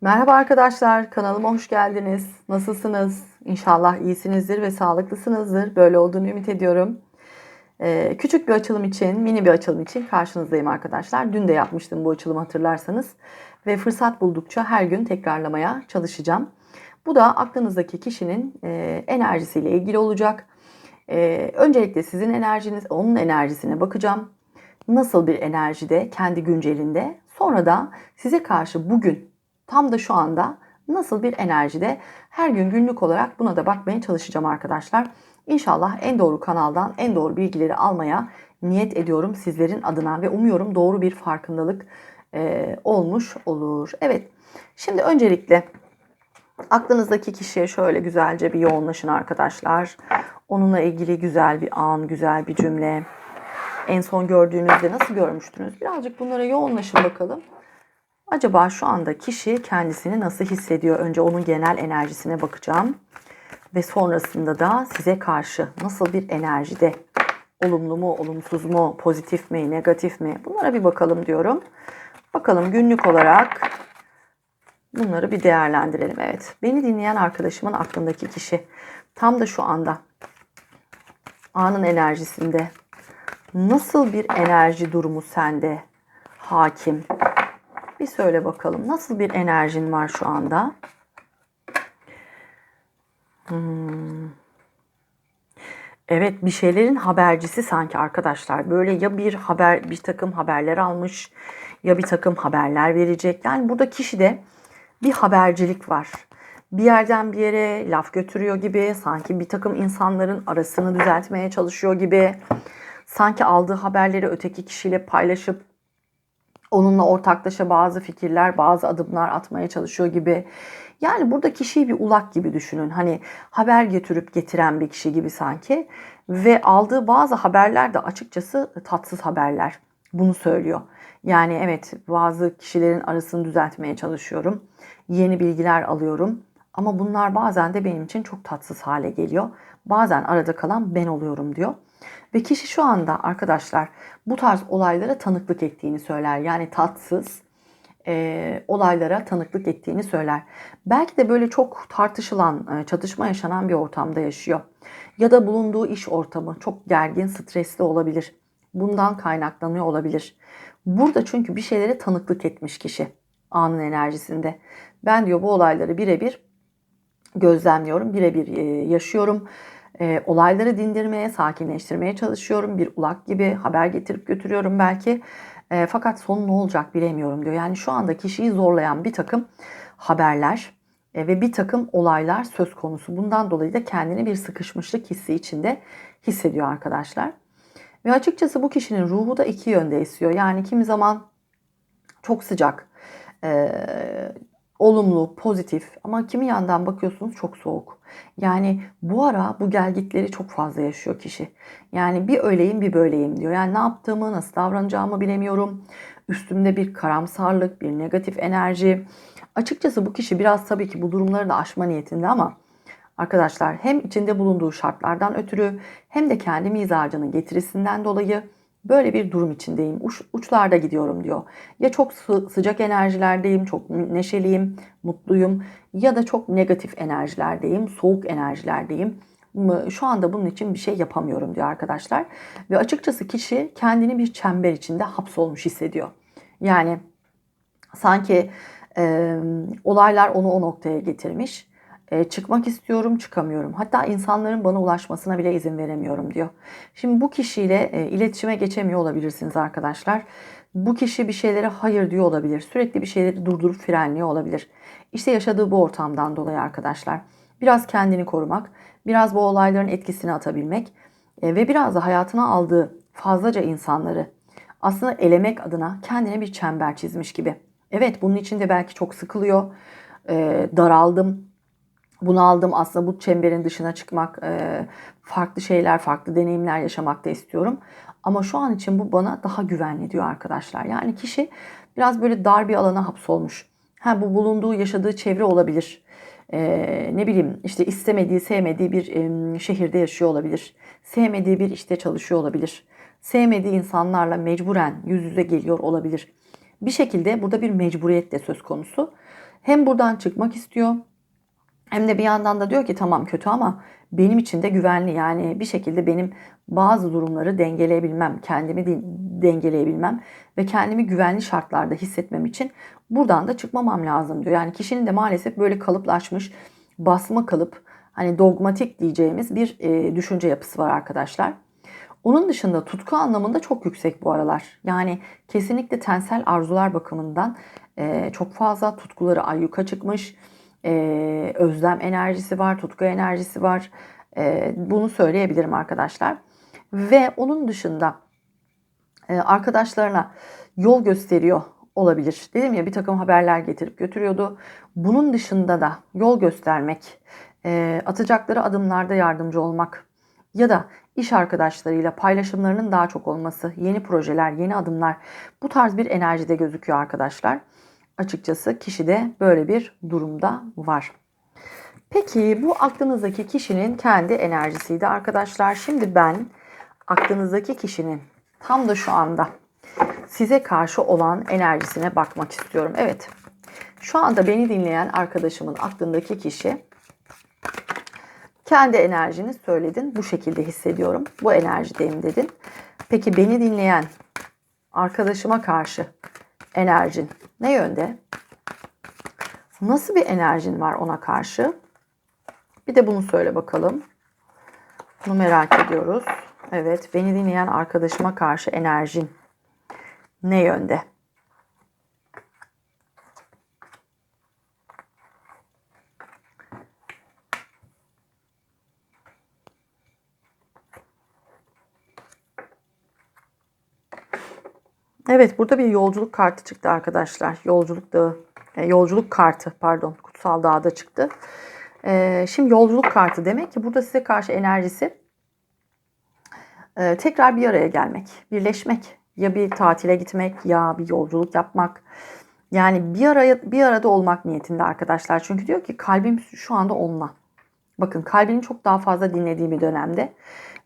Merhaba arkadaşlar, kanalıma hoş geldiniz. Nasılsınız? İnşallah iyisinizdir ve sağlıklısınızdır. Böyle olduğunu ümit ediyorum. Ee, küçük bir açılım için, mini bir açılım için karşınızdayım arkadaşlar. Dün de yapmıştım bu açılımı hatırlarsanız. Ve fırsat buldukça her gün tekrarlamaya çalışacağım. Bu da aklınızdaki kişinin e, enerjisiyle ilgili olacak. E, öncelikle sizin enerjiniz, onun enerjisine bakacağım. Nasıl bir enerjide, kendi güncelinde. Sonra da size karşı bugün tam da şu anda nasıl bir enerjide her gün günlük olarak buna da bakmaya çalışacağım arkadaşlar. İnşallah en doğru kanaldan en doğru bilgileri almaya niyet ediyorum sizlerin adına ve umuyorum doğru bir farkındalık e, olmuş olur. Evet şimdi öncelikle aklınızdaki kişiye şöyle güzelce bir yoğunlaşın arkadaşlar. Onunla ilgili güzel bir an, güzel bir cümle. En son gördüğünüzde nasıl görmüştünüz? Birazcık bunlara yoğunlaşın bakalım. Acaba şu anda kişi kendisini nasıl hissediyor? Önce onun genel enerjisine bakacağım. Ve sonrasında da size karşı nasıl bir enerjide? Olumlu mu, olumsuz mu, pozitif mi, negatif mi? Bunlara bir bakalım diyorum. Bakalım günlük olarak bunları bir değerlendirelim. Evet, beni dinleyen arkadaşımın aklındaki kişi tam da şu anda anın enerjisinde nasıl bir enerji durumu sende hakim? Bir söyle bakalım. Nasıl bir enerjin var şu anda? Hmm. Evet bir şeylerin habercisi sanki arkadaşlar. Böyle ya bir haber bir takım haberler almış ya bir takım haberler verecek. Yani burada kişide bir habercilik var. Bir yerden bir yere laf götürüyor gibi sanki bir takım insanların arasını düzeltmeye çalışıyor gibi. Sanki aldığı haberleri öteki kişiyle paylaşıp onunla ortaklaşa bazı fikirler, bazı adımlar atmaya çalışıyor gibi. Yani burada kişiyi bir ulak gibi düşünün. Hani haber getirip getiren bir kişi gibi sanki. Ve aldığı bazı haberler de açıkçası tatsız haberler. Bunu söylüyor. Yani evet bazı kişilerin arasını düzeltmeye çalışıyorum. Yeni bilgiler alıyorum. Ama bunlar bazen de benim için çok tatsız hale geliyor. Bazen arada kalan ben oluyorum diyor. Ve kişi şu anda arkadaşlar bu tarz olaylara tanıklık ettiğini söyler. Yani tatsız e, olaylara tanıklık ettiğini söyler. Belki de böyle çok tartışılan, e, çatışma yaşanan bir ortamda yaşıyor. Ya da bulunduğu iş ortamı çok gergin, stresli olabilir. Bundan kaynaklanıyor olabilir. Burada çünkü bir şeylere tanıklık etmiş kişi anın enerjisinde. Ben diyor bu olayları birebir gözlemliyorum, birebir e, yaşıyorum e, olayları dindirmeye, sakinleştirmeye çalışıyorum. Bir ulak gibi haber getirip götürüyorum belki. E, fakat sonu ne olacak bilemiyorum diyor. Yani şu anda kişiyi zorlayan bir takım haberler e, ve bir takım olaylar söz konusu. Bundan dolayı da kendini bir sıkışmışlık hissi içinde hissediyor arkadaşlar. Ve açıkçası bu kişinin ruhu da iki yönde esiyor. Yani kimi zaman çok sıcak, e, olumlu, pozitif ama kimi yandan bakıyorsunuz çok soğuk. Yani bu ara bu gelgitleri çok fazla yaşıyor kişi. Yani bir öyleyim bir böyleyim diyor. Yani ne yaptığımı, nasıl davranacağımı bilemiyorum. Üstümde bir karamsarlık, bir negatif enerji. Açıkçası bu kişi biraz tabii ki bu durumları da aşma niyetinde ama arkadaşlar hem içinde bulunduğu şartlardan ötürü hem de kendi mizacının getirisinden dolayı Böyle bir durum içindeyim. Uç, uçlarda gidiyorum diyor. Ya çok sı- sıcak enerjilerdeyim, çok neşeliyim, mutluyum ya da çok negatif enerjilerdeyim, soğuk enerjilerdeyim. Şu anda bunun için bir şey yapamıyorum diyor arkadaşlar. Ve açıkçası kişi kendini bir çember içinde hapsolmuş hissediyor. Yani sanki e, olaylar onu o noktaya getirmiş e, çıkmak istiyorum, çıkamıyorum. Hatta insanların bana ulaşmasına bile izin veremiyorum diyor. Şimdi bu kişiyle e, iletişime geçemiyor olabilirsiniz arkadaşlar. Bu kişi bir şeylere hayır diyor olabilir. Sürekli bir şeyleri durdurup frenliyor olabilir. İşte yaşadığı bu ortamdan dolayı arkadaşlar. Biraz kendini korumak, biraz bu olayların etkisini atabilmek e, ve biraz da hayatına aldığı fazlaca insanları aslında elemek adına kendine bir çember çizmiş gibi. Evet bunun için de belki çok sıkılıyor, e, daraldım, bunu aldım aslında bu çemberin dışına çıkmak, e, farklı şeyler, farklı deneyimler yaşamak da istiyorum. Ama şu an için bu bana daha güvenli diyor arkadaşlar. Yani kişi biraz böyle dar bir alana hapsolmuş. Ha bu bulunduğu, yaşadığı çevre olabilir. Ee, ne bileyim işte istemediği, sevmediği bir e, şehirde yaşıyor olabilir. Sevmediği bir işte çalışıyor olabilir. Sevmediği insanlarla mecburen yüz yüze geliyor olabilir. Bir şekilde burada bir mecburiyet de söz konusu. Hem buradan çıkmak istiyor hem de bir yandan da diyor ki tamam kötü ama benim için de güvenli. Yani bir şekilde benim bazı durumları dengeleyebilmem, kendimi dengeleyebilmem ve kendimi güvenli şartlarda hissetmem için buradan da çıkmamam lazım diyor. Yani kişinin de maalesef böyle kalıplaşmış, basma kalıp, hani dogmatik diyeceğimiz bir e, düşünce yapısı var arkadaşlar. Onun dışında tutku anlamında çok yüksek bu aralar. Yani kesinlikle tensel arzular bakımından e, çok fazla tutkuları ayyuka çıkmış. E, özlem enerjisi var, tutku enerjisi var. E, bunu söyleyebilirim arkadaşlar. Ve onun dışında e, arkadaşlarına yol gösteriyor olabilir. Dedim ya bir takım haberler getirip götürüyordu. Bunun dışında da yol göstermek, e, atacakları adımlarda yardımcı olmak ya da iş arkadaşlarıyla paylaşımlarının daha çok olması, yeni projeler, yeni adımlar bu tarz bir enerjide gözüküyor arkadaşlar. Açıkçası kişide böyle bir durumda var. Peki bu aklınızdaki kişinin kendi enerjisiydi arkadaşlar. Şimdi ben aklınızdaki kişinin tam da şu anda size karşı olan enerjisine bakmak istiyorum. Evet. Şu anda beni dinleyen arkadaşımın aklındaki kişi kendi enerjini söyledin. Bu şekilde hissediyorum. Bu enerjideyim dedin. Peki beni dinleyen arkadaşıma karşı enerjin ne yönde? Nasıl bir enerjin var ona karşı? Bir de bunu söyle bakalım. Bunu merak ediyoruz. Evet, beni dinleyen arkadaşıma karşı enerjin ne yönde? Evet burada bir yolculuk kartı çıktı arkadaşlar. Yolculuk dağı, e, yolculuk kartı pardon kutsal dağda çıktı. E, şimdi yolculuk kartı demek ki burada size karşı enerjisi e, tekrar bir araya gelmek, birleşmek. Ya bir tatile gitmek ya bir yolculuk yapmak. Yani bir araya bir arada olmak niyetinde arkadaşlar. Çünkü diyor ki kalbim şu anda onunla. Bakın kalbini çok daha fazla dinlediği bir dönemde.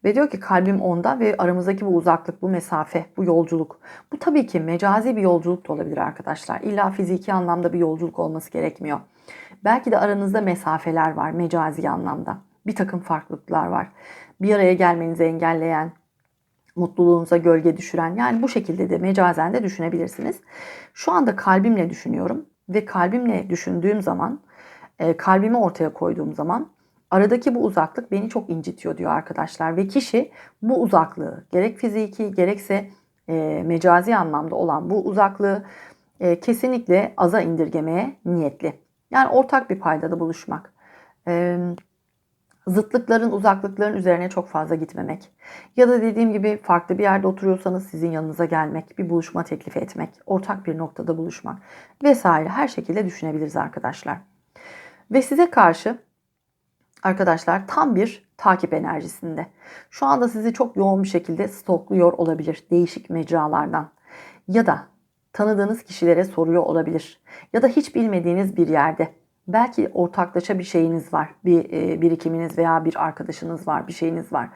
Ve diyor ki kalbim onda ve aramızdaki bu uzaklık, bu mesafe, bu yolculuk. Bu tabii ki mecazi bir yolculuk da olabilir arkadaşlar. İlla fiziki anlamda bir yolculuk olması gerekmiyor. Belki de aranızda mesafeler var mecazi anlamda. Bir takım farklılıklar var. Bir araya gelmenizi engelleyen, mutluluğunuza gölge düşüren yani bu şekilde de mecazen de düşünebilirsiniz. Şu anda kalbimle düşünüyorum ve kalbimle düşündüğüm zaman, e, kalbimi ortaya koyduğum zaman Aradaki bu uzaklık beni çok incitiyor diyor arkadaşlar ve kişi bu uzaklığı gerek fiziki gerekse e, mecazi anlamda olan bu uzaklığı e, kesinlikle aza indirgemeye niyetli. Yani ortak bir paydada buluşmak. E, zıtlıkların, uzaklıkların üzerine çok fazla gitmemek. Ya da dediğim gibi farklı bir yerde oturuyorsanız sizin yanınıza gelmek, bir buluşma teklif etmek, ortak bir noktada buluşmak vesaire her şekilde düşünebiliriz arkadaşlar. Ve size karşı arkadaşlar tam bir takip enerjisinde. Şu anda sizi çok yoğun bir şekilde stokluyor olabilir değişik mecralardan. Ya da tanıdığınız kişilere soruyor olabilir. Ya da hiç bilmediğiniz bir yerde. Belki ortaklaşa bir şeyiniz var. Bir e, birikiminiz veya bir arkadaşınız var, bir şeyiniz var.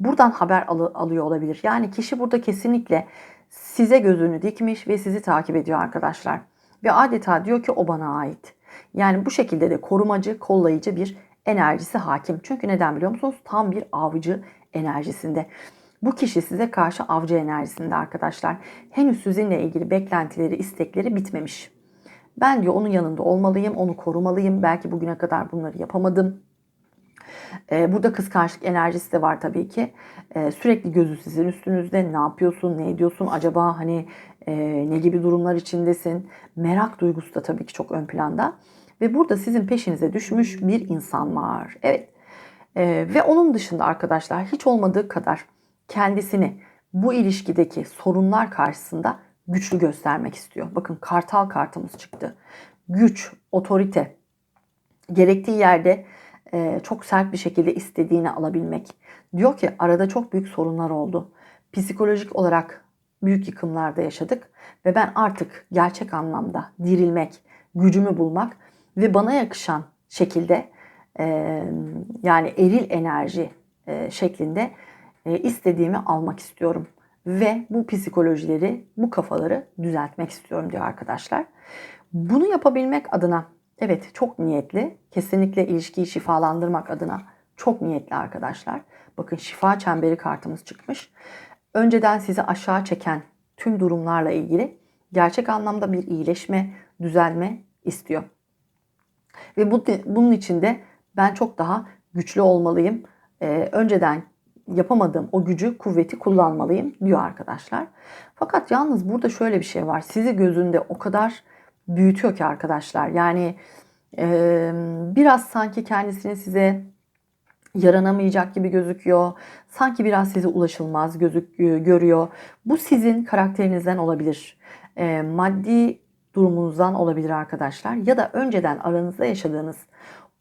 Buradan haber al- alıyor olabilir. Yani kişi burada kesinlikle size gözünü dikmiş ve sizi takip ediyor arkadaşlar. Ve adeta diyor ki o bana ait. Yani bu şekilde de korumacı, kollayıcı bir enerjisi hakim. Çünkü neden biliyor musunuz? Tam bir avcı enerjisinde. Bu kişi size karşı avcı enerjisinde arkadaşlar. Henüz sizinle ilgili beklentileri, istekleri bitmemiş. Ben diyor onun yanında olmalıyım, onu korumalıyım. Belki bugüne kadar bunları yapamadım. Ee, burada kıskançlık enerjisi de var tabii ki. Ee, sürekli gözü sizin üstünüzde. Ne yapıyorsun, ne ediyorsun? Acaba hani e, ne gibi durumlar içindesin? Merak duygusu da tabii ki çok ön planda. Ve burada sizin peşinize düşmüş bir insan var. Evet. Ee, ve onun dışında arkadaşlar hiç olmadığı kadar kendisini bu ilişkideki sorunlar karşısında güçlü göstermek istiyor. Bakın kartal kartımız çıktı. Güç, otorite, gerektiği yerde e, çok sert bir şekilde istediğini alabilmek. Diyor ki arada çok büyük sorunlar oldu. Psikolojik olarak büyük yıkımlarda yaşadık ve ben artık gerçek anlamda dirilmek, gücümü bulmak ve bana yakışan şekilde e, yani eril enerji e, şeklinde e, istediğimi almak istiyorum. Ve bu psikolojileri, bu kafaları düzeltmek istiyorum diyor arkadaşlar. Bunu yapabilmek adına Evet çok niyetli. Kesinlikle ilişkiyi şifalandırmak adına çok niyetli arkadaşlar. Bakın şifa çemberi kartımız çıkmış. Önceden sizi aşağı çeken tüm durumlarla ilgili gerçek anlamda bir iyileşme, düzelme istiyor. Ve bu, bunun için de ben çok daha güçlü olmalıyım. Ee, önceden yapamadığım o gücü, kuvveti kullanmalıyım diyor arkadaşlar. Fakat yalnız burada şöyle bir şey var. Sizi gözünde o kadar büyütüyor ki arkadaşlar. Yani e, biraz sanki kendisini size yaranamayacak gibi gözüküyor. Sanki biraz size ulaşılmaz gözük görüyor. Bu sizin karakterinizden olabilir. E, maddi durumunuzdan olabilir arkadaşlar. Ya da önceden aranızda yaşadığınız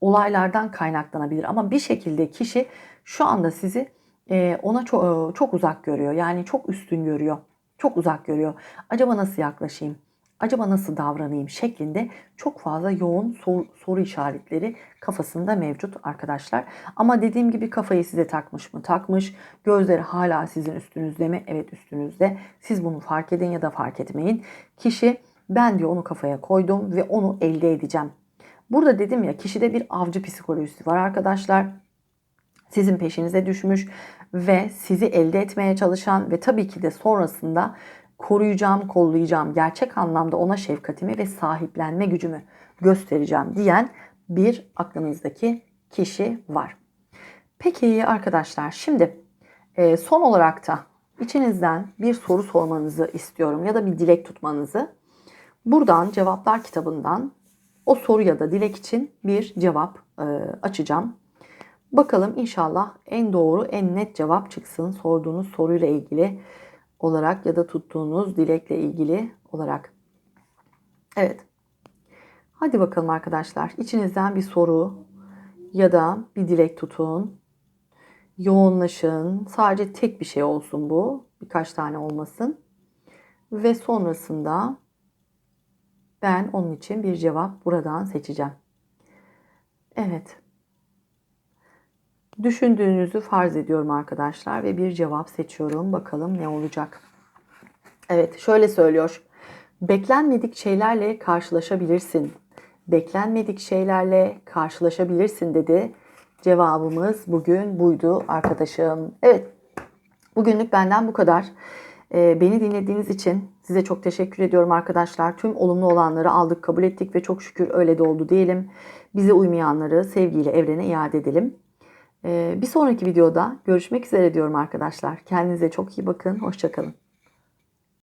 olaylardan kaynaklanabilir. Ama bir şekilde kişi şu anda sizi e, ona çok, çok uzak görüyor. Yani çok üstün görüyor. Çok uzak görüyor. Acaba nasıl yaklaşayım? acaba nasıl davranayım şeklinde çok fazla yoğun soru, soru işaretleri kafasında mevcut arkadaşlar. Ama dediğim gibi kafayı size takmış mı? Takmış. Gözleri hala sizin üstünüzde mi? Evet üstünüzde. Siz bunu fark edin ya da fark etmeyin. Kişi ben diyor onu kafaya koydum ve onu elde edeceğim. Burada dedim ya kişide bir avcı psikolojisi var arkadaşlar. Sizin peşinize düşmüş ve sizi elde etmeye çalışan ve tabii ki de sonrasında koruyacağım, kollayacağım, gerçek anlamda ona şefkatimi ve sahiplenme gücümü göstereceğim diyen bir aklınızdaki kişi var. Peki arkadaşlar şimdi e, son olarak da içinizden bir soru sormanızı istiyorum ya da bir dilek tutmanızı. Buradan cevaplar kitabından o soru ya da dilek için bir cevap e, açacağım. Bakalım inşallah en doğru, en net cevap çıksın sorduğunuz soruyla ilgili olarak ya da tuttuğunuz dilekle ilgili olarak. Evet. Hadi bakalım arkadaşlar. İçinizden bir soru ya da bir dilek tutun. Yoğunlaşın. Sadece tek bir şey olsun bu. Birkaç tane olmasın. Ve sonrasında ben onun için bir cevap buradan seçeceğim. Evet. Düşündüğünüzü farz ediyorum arkadaşlar ve bir cevap seçiyorum. Bakalım ne olacak. Evet şöyle söylüyor. Beklenmedik şeylerle karşılaşabilirsin. Beklenmedik şeylerle karşılaşabilirsin dedi. Cevabımız bugün buydu arkadaşım. Evet bugünlük benden bu kadar. Ee, beni dinlediğiniz için size çok teşekkür ediyorum arkadaşlar. Tüm olumlu olanları aldık kabul ettik ve çok şükür öyle de oldu diyelim. Bize uymayanları sevgiyle evrene iade edelim. Ee, bir sonraki videoda görüşmek üzere diyorum arkadaşlar. Kendinize çok iyi bakın. Hoşçakalın.